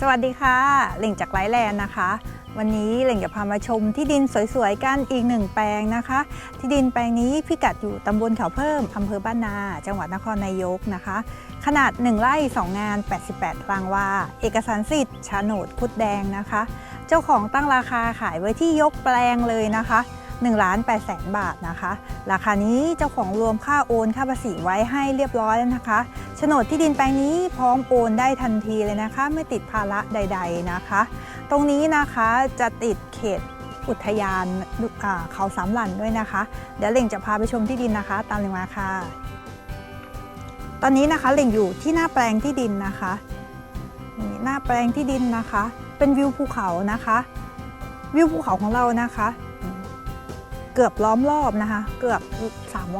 สวัสดีค่ะเหล่งจากไลฟ์แลนด์นะคะ วันนี้เหล่งจะพามาชมที่ดินสวยๆกันอีกหนึ่งแปลงนะคะ ที่ดินแปลงนี้พิกัดอยู่ตำบลเขาเพิ่มอำเภอบ้านนา จังหวัดนครนายกนะคะ ขนาด 1ไร่2 งาน 88ตารางวา เอกสารสิทธิ์โฉนดคุดแดงนะคะ เจ้าของตั้งราคาขายไว้ที่ยกแปลงเลยนะคะ 1ล้าน8แสนบาทนะคะ ราคานี้เจ้าของรวมค่าโอนค่าภาษีไว้ให้เรียบร้อยแล้วนะคะโฉนดที่ดินแปลงนี้พร้อมโอนได้ทันทีเลยนะคะ ไม่ติดภาระใด ๆนะคะ ตรงนี้นะคะจะติดเขตอุทยานเขาสามหลันด้วยนะคะ เดี๋ยวเล่งจะพาไปชมที่ดินนะคะ ตามเล่งมาค่ะ ตอนนี้นะคะเล่งอยู่ที่หน้าแปลงที่ดินนะคะนี่หน้าแปลงที่ดินนะคะ เป็นวิวภูเขานะคะ วิวภูเขาของเรานะคะ เกือบล้อมรอบนะคะ เกือบ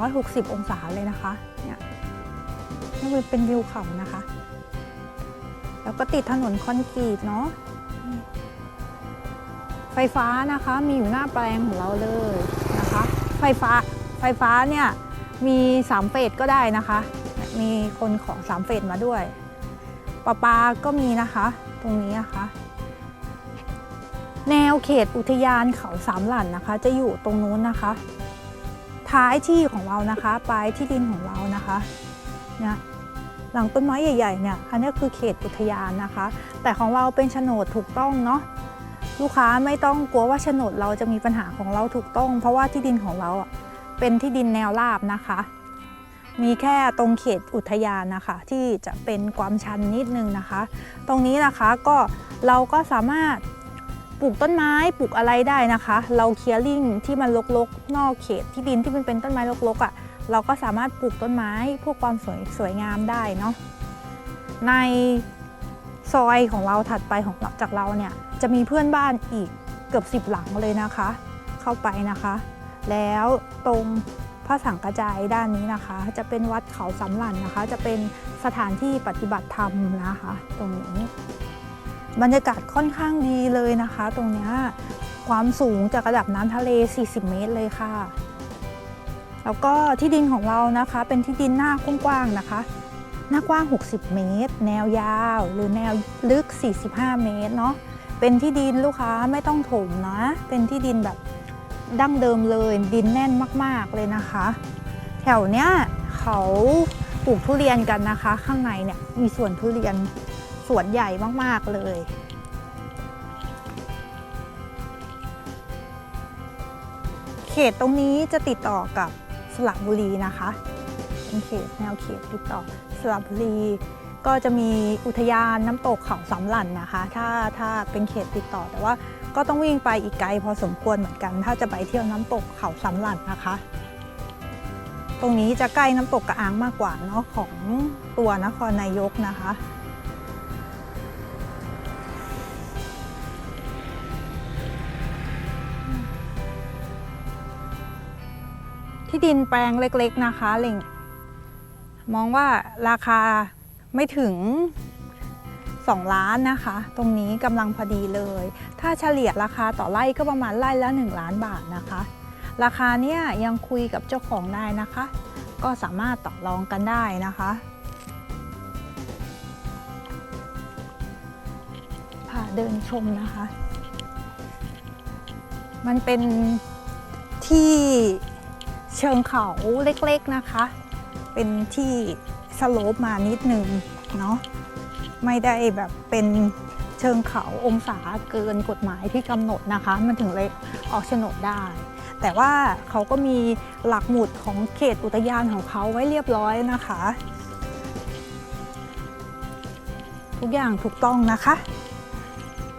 360 องศาเลยนะคะเนี่ยนี่เป็นวิวเขานะคะ แล้วก็ติดถนนคอนกรีตเนาะไฟฟ้านะคะมีอยู่หน้าแปลงของเราเลยนะคะ ไฟฟ้าไฟฟ้าเนี่ยมี3เฟสก็ได้นะคะ มีคนขอ3เฟสมาด้วยปะปาก็มีนะคะ ตรงนี้นะคะ แนวเขตอุทยานเขาสามหลั่นนะคะ จะอยู่ตรงนู้นนะคะ ท้ายที่ของเรานะคะปลายที่ดินของเรานะคะเนี่ยหลังต้นไม้ใหญ่ๆเนี่ยอันนี้คือเขตอุทยานนะคะ แต่ของเราเป็นโฉนดถูกต้องเนาะลูกค้าไม่ต้องกลัวว่าโฉนดเราจะมีปัญหาของเราถูกต้อง เพราะว่าที่ดินของเราเป็นที่ดินแนวราบนะคะ มีแค่ตรงเขตอุทยานนะคะ ที่จะเป็นความชันนิดนึงนะคะ ตรงนี้นะคะก็เราก็สามารถ ปลูกต้นไม้ปลูกอะไรได้นะคะ เราเคลียร์ลิงที่มันรกๆ นอกเขตที่ดินที่มันเป็นต้นไม้รกๆอะเราก็สามารถปลูกต้นไม้พวกความสวยสวยงามได้เนาะในซอยของเราถัดไปของเราจากเราเนี่ยจะมีเพื่อนบ้านอีกเกือบ10หลังเลยนะคะ เข้าไปนะคะ แล้วตรงพระสังกระจายด้านนี้นะคะ จะเป็นวัดเขาสำลันนะคะ จะเป็นสถานที่ปฏิบัติธรรมนะคะ ตรงนี้ บรรยากาศค่อนข้างดีเลยนะคะ ตรงนี้ความสูงจากระดับน้ำทะเล 40 เมตรเลยค่ะ แล้วก็ที่ดินของเรานะคะ เป็นที่ดินหน้ากว้างๆนะคะ หน้ากว้าง 60 เมตร แนวยาว หรือแนวลึก 45 เมตรเนาะเป็นที่ดินลูกค้าไม่ต้องถมนะ เป็นที่ดินแบบดั้งเดิมเลยดินแน่นมากๆเลยนะคะ แถวเนี้ยเขาปลูกทุเรียนกันนะคะ ข้างในเนี่ยมีสวนทุเรียน สวนใหญ่มาก ๆ เลย เขตตรงนี้จะติดต่อกับสระบุรีนะคะ เป็นเขตแนวเขตติดต่อสระบุรี ก็จะมีอุทยานน้ำตกเขาสำหลันนะคะ ถ้าถ้าเป็นเขตติดต่อแต่ว่าก็ต้องวิ่งไปอีกไกลพอสมควรเหมือนกัน ถ้าจะไปเที่ยวน้ำตกเขาสำหลันนะคะ ตรงนี้จะใกล้น้ำตกกระอางมากกว่าเนาะของตัวนครนายกนะคะ ที่ดินแปลงเล็กๆนะคะเล่งมองว่าราคาไม่ถึง 2 ล้านนะคะ ตรงนี้กำลังพอดีเลย ถ้าเฉลี่ยราคาต่อไร่ก็ประมาณไร่ละ 1 ล้านบาทนะคะ ราคาเนี้ยยังคุยกับเจ้าของได้นะคะ ก็สามารถต่อรองกันได้นะคะพาเดินชมนะคะ มันเป็นที่ เชิงเขาเล็กๆนะคะ เป็นที่สโลปมานิดนึงเนาะไม่ได้แบบเป็นเชิงเขาองศาเกินกฎหมายที่กำหนดนะคะ มันถึงเลยออกโฉนดได้ แต่ว่าเขาก็มีหลักหมุดของเขตอุทยานของเขาไว้เรียบร้อยนะคะ ทุกอย่างถูกต้องนะคะ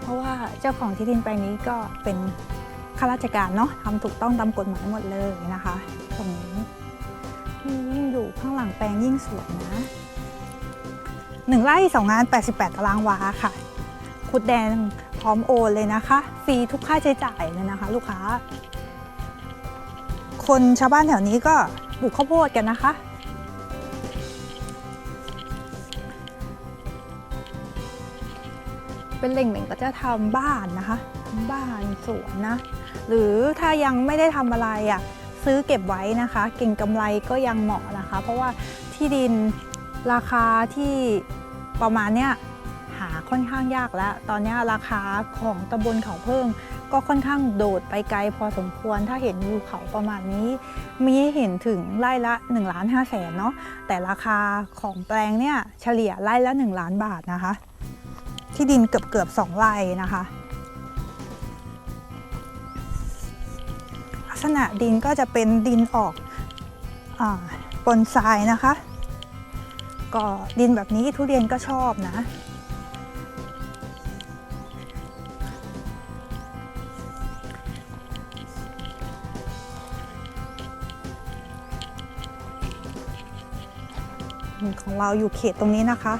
เพราะว่าเจ้าของที่ดินแปลงนี้ก็เป็นข้าราชการเนาะทำถูกต้องตามกฎหมายหมดเลยนะคะางหลังแปลงยิ่งสวยนะหนึ่งไร่สองงาน 88 ตารางวาค่ะคุดแดงพร้อมโอนเลยนะคะ ฟรีทุกค่าใช้จ่ายเลยนะคะ ลูกค้า คนชาวบ้านแถวนี้ก็ปลูกข้าวโพดกันนะคะ เป็นเหล่งก็จะทำบ้านนะคะ บ้านสวนนะ หรือถ้ายังไม่ได้ทำอะไรอะ ซื้อเก็บไว้นะคะ เก่งกำไรก็ยังเหมาะนะคะ เพราะว่าที่ดินราคาที่ประมาณเนี้ยหาค่อนข้างยากแล้ว ตอนนี้ราคาของตำบลเขาเพิ่ม ก็ค่อนข้างโดดไปไกลพอสมควรถ้าเห็นวิวเขาประมาณนี้ มีให้เห็นถึงไร่ละ1ล้าน5แสนเนาะแต่ราคาของแปลงเนี่ยเฉลี่ยไร่ละ 1 ล้านบาทนะคะ ที่ดินเกือบเกือบสองไร่นะคะ ษณะดินก็จะเป็นดินออกอปนทรายนะคะ ก็ดินแบบนี้ทุเรียนก็ชอบนะของเราอยู่เขตตรงนี้นะคะ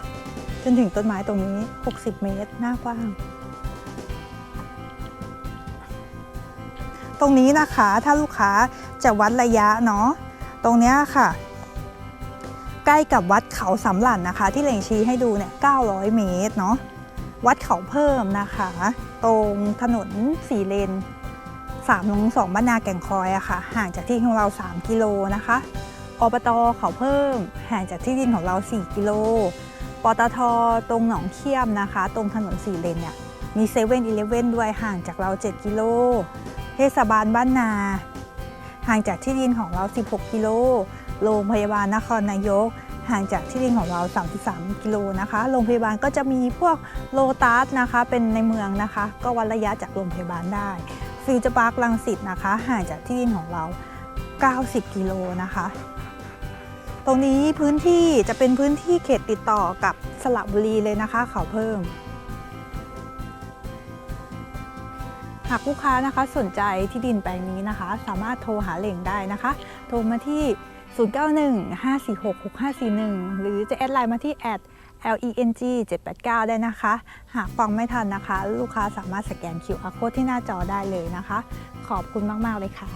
จนถึงต้นไม้ตรงนี้ 60 เมตร หน้ากว้าง รงนี้นะคะ ถ้าลูกค้าจะวัดระยะเนาะตรงเนี้ยค่ะ ใกล้กับวัดเขาสำหลันนะคะ ที่เหล่งชี้ให้ดูเนี่ย900 เมตรเนาะวัดเขาเพิ่มนะคะ ตรงถนนสี่เลน3ลง2บ้านนาแก่งคอยอะค่ะ ห่างจากที่ของเรา 3 กิโลนะคะอบตเขาเพิ่ม ห่างจากที่ดินของเรา 4 กิโลปตทตรงหนองเขี้ยมนะคะ ตรงถนนสี่เลนเนี่ยมีเซเว่นอีเลฟเว่นด้วยห่างจากเรา 7 กิโล เทศบาลบ้านนา ห่างจากที่ดินของเรา 16 กิโล โรงพยาบาลนครนายก ห่างจากที่ดินของเรา 33 กิโลนะคะ โรงพยาบาลก็จะมีพวกโลตัสนะคะ เป็นในเมืองนะคะ ก็วัดระยะจากโรงพยาบาลได้ ฟิวเจอร์พาร์คลังสิตนะคะ ห่างจากที่ดินของเรา 90 กิโลนะคะ ตรงนี้พื้นที่จะเป็นพื้นที่เขตติดต่อกับสระบุรีเลยนะคะ เขาเพิ่มากลูกค้านะคะสนใจที่ดินแปลงนี้นะคะ สามารถโทรหาเหล่งได้นะคะ โทรมาที่ 0915466541 หรือจะแอดไลน์มาที่ leng 789 ได้นะคะ หากฟังไม่ทันนะคะ ลูกค้าสามารถสแกน QR code ที่หน้าจอได้เลยนะคะ ขอบคุณมาก ๆ เลยค่ะ